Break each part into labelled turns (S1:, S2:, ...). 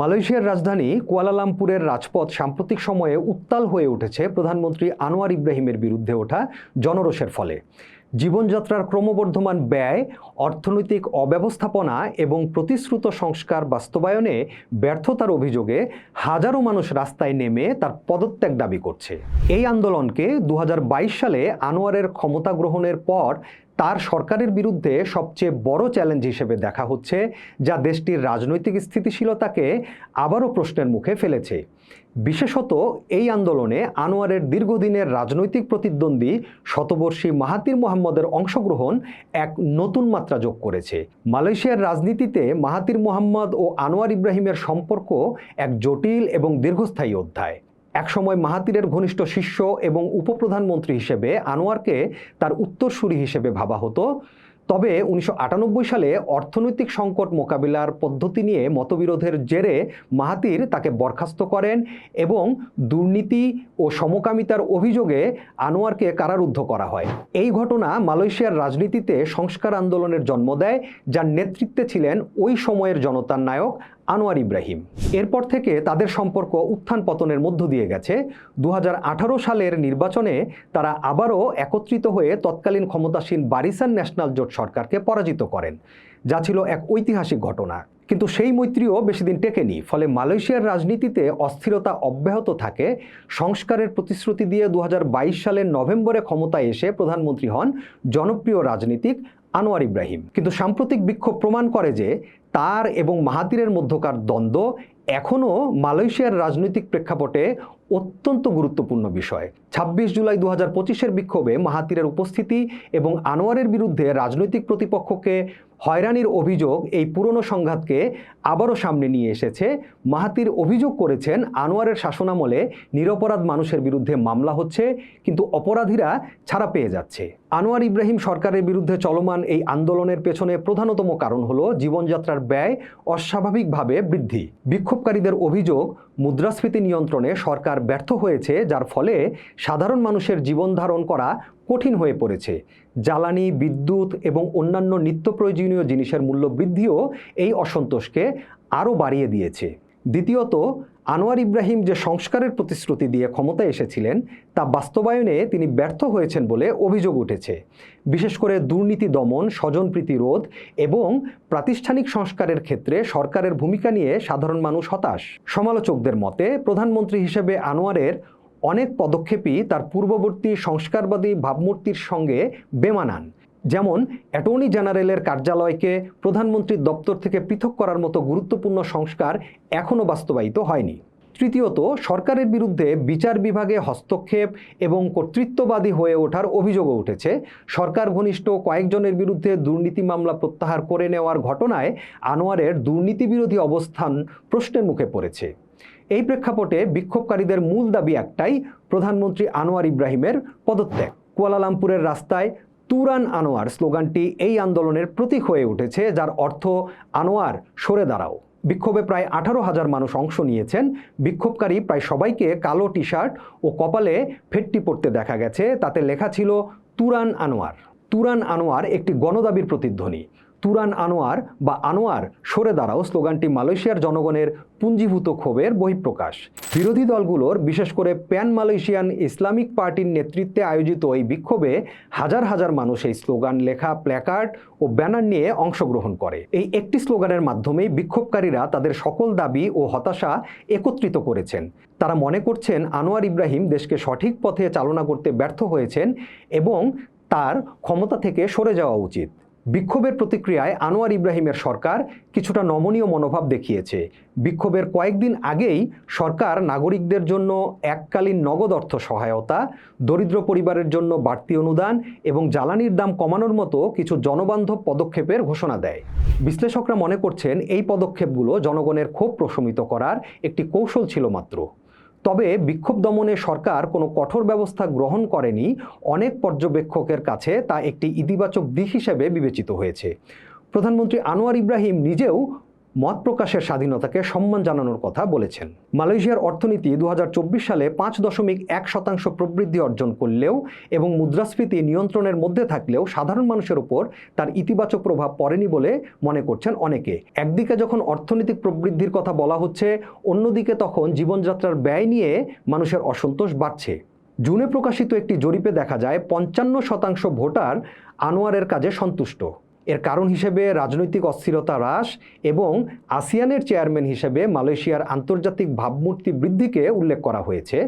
S1: মালয়েশিয়ার রাজধানী কুয়ালালামপুরের রাজপথ সাম্প্রতিক সময়ে উত্তাল হয়ে উঠেছে প্রধানমন্ত্রী আনোয়ার ইব্রাহিমের বিরুদ্ধে ওঠা জনরোষের ফলে। জীবনযাত্রার ক্রমবর্ধমান ব্যয়, অর্থনৈতিক অব্যবস্থাপনা এবং প্রতিশ্রুত সংস্কার বাস্তবায়নে ব্যর্থতার অভিযোগে হাজারো মানুষ রাস্তায় নেমে তার পদত্যাগ দাবি করছে। এই আন্দোলনকে দু হাজার বাইশ সালে আনোয়ারের ক্ষমতা গ্রহণের পর তার সরকারের বিরুদ্ধে সবচেয়ে বড় চ্যালেঞ্জ হিসেবে দেখা হচ্ছে, যা দেশটির রাজনৈতিক স্থিতিশীলতাকে আবারও প্রশ্নের মুখে ফেলেছে। বিশেষত এই আন্দোলনে আনোয়ারের দীর্ঘদিনের রাজনৈতিক প্রতিদ্বন্দ্বী শতবর্ষী মাহাতির মোহাম্মদের অংশগ্রহণ এক নতুন মাত্রা যোগ করেছে। মালয়েশিয়ার রাজনীতিতে মাহাতির মোহাম্মদ ও আনোয়ার ইব্রাহিমের সম্পর্ক এক জটিল এবং দীর্ঘস্থায়ী অধ্যায়। একসময় মাহাতিরের ঘনিষ্ঠ শিষ্য এবং উপপ্রধানমন্ত্রী হিসেবে আনোয়ারকে তার উত্তরসূরি হিসেবে ভাবা হতো। তবে উনিশশো আটানব্বই সালে অর্থনৈতিক সংকট মোকাবিলার পদ্ধতি নিয়ে মতবিরোধের জেরে মাহাতির তাকে বরখাস্ত করেন এবং দুর্নীতি ও সমকামিতার অভিযোগে আনোয়ারকে কারারুদ্ধ করা হয়। এই ঘটনা মালয়েশিয়ার রাজনীতিতে সংস্কার আন্দোলনের জন্ম দেয়, যার নেতৃত্বে ছিলেন ওই সময়ের জনতার নায়ক আনোয়ার ইব্রাহিম। এরপর থেকে তাদের সম্পর্ক উত্থান পতনের মধ্য দিয়ে গেছে। দু হাজার আঠারো সালের নির্বাচনে তারা আবারও একত্রিত হয়ে তৎকালীন ক্ষমতাসীন বারিসান ন্যাশনাল জোট সরকারকে পরাজিত করেন। যা ছিল এক ঐতিহাসিক ঘটনা। কিন্তু সেই মৈত্রীও বেশি দিন টেকেনি, ফলে মালয়েশিয়ার রাজনীতিতে অস্থিরতা অব্যাহত থাকে। সংস্কারের প্রতিশ্রুতি দিয়ে দু হাজার বাইশ সালের নভেম্বরে ক্ষমতায় এসে প্রধানমন্ত্রী হন জনপ্রিয় রাজনীতিক আনোয়ার ইব্রাহিম। কিন্তু সাম্প্রতিক বিক্ষোভ প্রমাণ করে যে তার এবং মাহাতিরের মধ্যকার দ্বন্দ্ব এখনও মালয়েশিয়ার রাজনৈতিক প্রেক্ষাপটে অত্যন্ত গুরুত্বপূর্ণ বিষয়। ছাব্বিশ জুলাই দু হাজার পঁচিশের বিক্ষোভে মাহাতিরের উপস্থিতি এবং আনোয়ারের বিরুদ্ধে রাজনৈতিক প্রতিপক্ষকে হয়রানির অভিযোগ এই পুরনো সংঘাতকে আবারও সামনে নিয়ে এসেছে। মাহাতির অভিযোগ করেছেন, আনোয়ারের শাসনামলে নিরপরাধ মানুষের বিরুদ্ধে মামলা হচ্ছে, কিন্তু অপরাধীরা ছাড়া পেয়ে যাচ্ছে। আনোয়ার ইব্রাহিম সরকারের বিরুদ্ধে চলমান এই আন্দোলনের পেছনে প্রধানতম কারণ হল জীবনযাত্রার ব্যয় অস্বাভাবিকভাবে বৃদ্ধি। বিক্ষোভকারীদের অভিযোগ, মুদ্রাস্ফীতি নিয়ন্ত্রণে সরকার ব্যর্থ হয়েছে, যার ফলে সাধারণ মানুষের জীবন ধারণ করা কঠিন হয়ে পড়েছে। জ্বালানি, বিদ্যুৎ এবং অন্যান্য নিত্য প্রয়োজনীয় জিনিসের মূল্য বৃদ্ধিও এই অসন্তোষকে আরও বাড়িয়ে দিয়েছে। দ্বিতীয়ত, আনোয়ার ইব্রাহিম যে সংস্কারের প্রতিশ্রুতি দিয়ে ক্ষমতায় এসেছিলেন, তা বাস্তবায়নে তিনি ব্যর্থ হয়েছেন বলে অভিযোগ উঠেছে। বিশেষ করে দুর্নীতি দমন স্বজনপ্রীতি রোধ এবং প্রাতিষ্ঠানিক সংস্কারের ক্ষেত্রে সরকারের ভূমিকা নিয়ে সাধারণ মানুষ হতাশ। সমালোচকদের মতে, প্রধানমন্ত্রী হিসেবে আনোয়ারের অনেক পদক্ষেপই তার পূর্ববর্তী সংস্কারবাদী ভাবমূর্তির সঙ্গে বেমানান। যেমন অ্যাটর্নি জেনারেলের কার্যালয়কে প্রধানমন্ত্রীর দপ্তর থেকে পৃথক করার মতো গুরুত্বপূর্ণ সংস্কার এখনও বাস্তবায়িত হয়নি। তৃতীয়ত, সরকারের বিরুদ্ধে বিচার বিভাগে হস্তক্ষেপ এবং কর্তৃত্ববাদী হয়ে ওঠার অভিযোগও উঠেছে। সরকার ঘনিষ্ঠ কয়েকজনের বিরুদ্ধে দুর্নীতি মামলা প্রত্যাহার করে নেওয়ার ঘটনায় আনোয়ারের দুর্নীতি বিরোধী অবস্থান প্রশ্নের মুখে পড়েছে। এই প্রেক্ষাপটে বিক্ষোভকারীদের মূল দাবি একটাই, প্রধানমন্ত্রী আনোয়ার ইব্রাহিমের পদত্যাগ। কুয়ালালামপুরের রাস্তায় তুরান আনোয়ার স্লোগানটি এই আন্দোলনের প্রতীক হয়ে উঠেছে, যার অর্থ আনোয়ার, সরে দাঁড়াও বিক্ষোভে প্রায় আঠারো হাজার মানুষ অংশ নিয়েছেন। বিক্ষোভকারী প্রায় সবাইকে কালো টি শার্ট ও কপালে ফেটটি পড়তে দেখা গেছে। তাতে লেখা ছিল তুরান আনোয়ার তুরান আনোয়ার একটি গণদাবির প্রতিধ্বনি। তুরান আনোয়ার বা আনোয়ার সরে দাঁড়াও স্লোগানটি মালয়েশিয়ার জনগণের পুঞ্জীভূত ক্ষোভের বহিঃপ্রকাশ। বিরোধী দলগুলোর, বিশেষ করে প্যান মালয়েশিয়ান ইসলামিক পার্টির নেতৃত্বে আয়োজিত এই বিক্ষোভে হাজার হাজার মানুষ এই স্লোগান, লেখা, প্ল্যাকার্ড ও ব্যানার নিয়ে অংশগ্রহণ করে। এই একটি স্লোগানের মাধ্যমেই বিক্ষোভকারীরা তাদের সকল দাবি ও হতাশা একত্রিত করেছেন। তারা মনে করছেন আনোয়ার ইব্রাহিম দেশকে সঠিক পথে চালনা করতে ব্যর্থ হয়েছেন এবং তার ক্ষমতা থেকে সরে যাওয়া উচিত। বিক্ষোভের প্রতিক্রিয়ায় আনোয়ার ইব্রাহিমের সরকার কিছুটা নমনীয় মনোভাব দেখিয়েছে। বিক্ষোভের কয়েকদিন আগেই সরকার নাগরিকদের জন্য এককালীন নগদ অর্থ সহায়তা, দরিদ্র পরিবারের জন্য বাড়তি অনুদান এবং জ্বালানির দাম কমানোর মতো কিছু জনবান্ধব পদক্ষেপের ঘোষণা দেয়। বিশ্লেষকরা মনে করছেন এই পদক্ষেপগুলো জনগণের ক্ষোভ প্রশমিত করার একটি কৌশল ছিল মাত্র। তবে বিক্ষোভ দমনে সরকার কোনো কঠোর ব্যবস্থা গ্রহণ করেনি। অনেক পর্যবেক্ষকের কাছে তা একটি ইতিবাচক দিক হিসেবে বিবেচিত হয়েছে। প্রধানমন্ত্রী আনোয়ার ইব্রাহিম নিজেও মত প্রকাশের স্বাধীনতাকে সম্মান জানানোর কথা বলেছেন। মালয়েশিয়ার অর্থনীতি দু হাজার চব্বিশ সালে পাঁচ দশমিক এক শতাংশ প্রবৃদ্ধি অর্জন করলেও এবং মুদ্রাস্ফীতি নিয়ন্ত্রণের মধ্যে থাকলেও সাধারণ মানুষের উপর তার ইতিবাচক প্রভাব পড়েনি বলে মনে করছেন অনেকে। একদিকে যখন অর্থনৈতিক প্রবৃদ্ধির কথা বলা হচ্ছে, অন্যদিকে তখন জীবনযাত্রার ব্যয় নিয়ে মানুষের অসন্তোষ বাড়ছে। জুনে প্রকাশিত একটি জরিপে দেখা যায়, পঞ্চান্ন শতাংশ ভোটার আনোয়ারের কাজে সন্তুষ্ট। এর কারণ হিসেবে রাজনৈতিক অস্থিরতা হ্রাস এবং আসিয়ানের চেয়ারম্যান হিসেবে মালয়েশিয়ার আন্তর্জাতিক ভাবমূর্তি বৃদ্ধিকে উল্লেখ করা হয়েছে।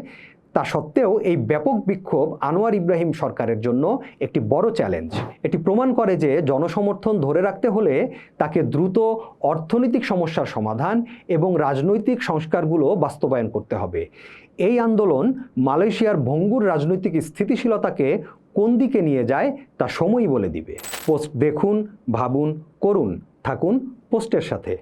S1: তা সত্ত্বেও এই ব্যাপক বিক্ষোভ আনোয়ার ইব্রাহিম সরকারের জন্য একটি বড় চ্যালেঞ্জ। এটি প্রমাণ করে যে জনসমর্থন ধরে রাখতে হলে তাকে দ্রুত অর্থনৈতিক সমস্যার সমাধান এবং রাজনৈতিক সংস্কারগুলো বাস্তবায়ন করতে হবে। এই আন্দোলন মালয়েশিয়ার ভঙ্গুর রাজনৈতিক স্থিতিশীলতাকে কোন দিকে নিয়ে যায় তা সময়ই বলে দিবে। পোস্ট দেখুন, ভাবুন, করুন, থাকুন পোস্টের সাথে।